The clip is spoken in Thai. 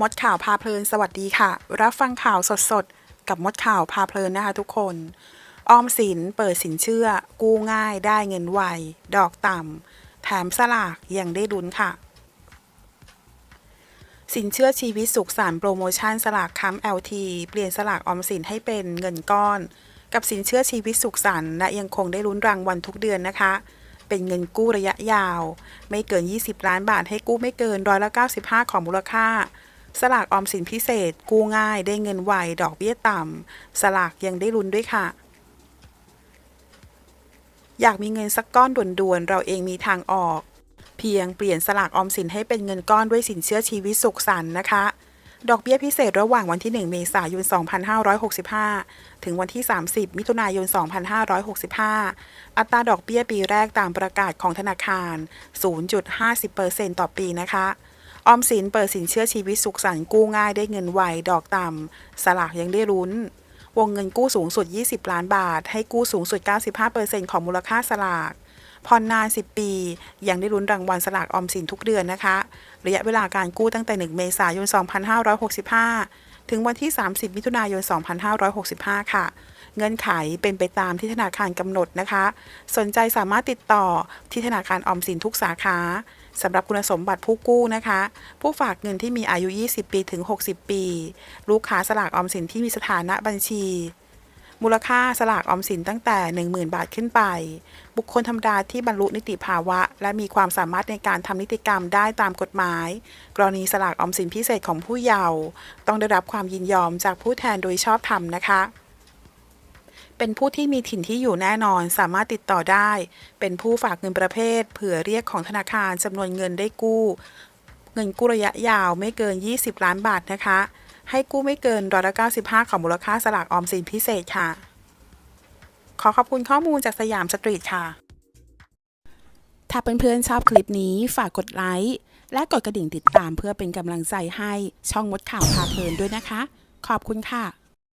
มดข่าวพาเพลินสวัสดีค่ะ รับฟังข่าวสดๆ กับมดข่าวพาเพลินนะคะทุกคน ออมสินเปิดสินเชื่อ กู้ง่ายได้เงินไว ดอกต่ำแถมสลากยังได้ลุ้นค่ะ สินเชื่อชีวิตสุขสันต์โปรโมชั่นสลากค้ำ LT เปลี่ยนสลากออมสินให้เป็นเงินก้อน กับสินเชื่อชีวิตสุขสันต์และยังคงได้ลุ้นรางวัลทุกเดือนนะคะเป็นเงินกู้ระยะยาว ไม่เกิน 20 ล้านบาทให้กู้ไม่เกินร้อยละ95 ของมูลค่า สลากออมสินพิเศษ กู้ง่ายได้เงินไวดอกเบี้ยต่ำ สลากยังได้ลุ้นด้วยค่ะ อยากมีเงินสักก้อนด่วนๆ เราเองมีทางออก เพียงเปลี่ยนสลากออมสินให้เป็นเงินก้อนด้วยสินเชื่อชีวิตสุขสันต์นะคะ ดอกเบี้ยพิเศษระหว่างวันที่ 1 เมษายน 2565 ถึงวันที่ 30 มิถุนายน 2565 อัตราดอกเบี้ยปีแรกตามประกาศของธนาคาร 0.50%ต่อปีนะคะ ออมสินเปิดสินเชื่อชีวิตสุขสันต์กู้ง่ายได้เงินไวดอกต่ำ สลากยังได้ลุ้น วงเงินกู้สูงสุด 20 ล้านบาท ให้กู้สูงสุด 95%ของมูลค่าสลากผ่อนนาน 10 ปี ยังได้ลุ้นรางวัลสลากออมสินทุกเดือนนะคะ ระยะเวลาการกู้ตั้งแต่ 1 เมษายน 2565 ถึงวันที่ 30 มิถุนายน 2565 ค่ะ เงื่อนไขเป็นไปตามที่ธนาคารกำหนดนะคะ สนใจสามารถติดต่อที่ธนาคารออมสินทุกสาขา สำหรับคุณสมบัติผู้กู้นะคะ ผู้ฝากเงินที่มีอายุ 20 ปีถึง 60 ปี ลูกค้าสลากออมสินที่มีสถานะบัญชี มูลค่าสลากออมสินตั้งแต่ 10,000 บาทขึ้นไป บุคคลธรรมดาที่บรรลุนิติภาวะ และมีความสามารถในการทำนิติกรรมได้ตามกฎหมาย กรณีสลากออมสินพิเศษของผู้เยาว์ต้องได้รับความยินยอมจากผู้แทนโดยชอบธรรมนะคะ เป็นผู้ที่มีถิ่นที่อยู่แน่นอนสามารถติดต่อได้ เป็นผู้ฝากเงินประเภท เผื่อเรียกของธนาคารจำนวนเงินได้กู้ เงินกู้ระยะยาวไม่เกิน 20 ล้านบาทนะคะ ให้กู้ไม่เกินร้อยละ95 ของมูลค่าสลากออมสินพิเศษค่ะ ขอขอบคุณข้อมูลจากสยามสตรีทค่ะ ถ้าเพื่อนๆชอบคลิปนี้ฝากกดไลค์และกดกระดิ่งติดตามเพื่อเป็นกำลังใจให้ช่องมดข่าวพาเพลินด้วยนะคะ ขอบคุณค่ะ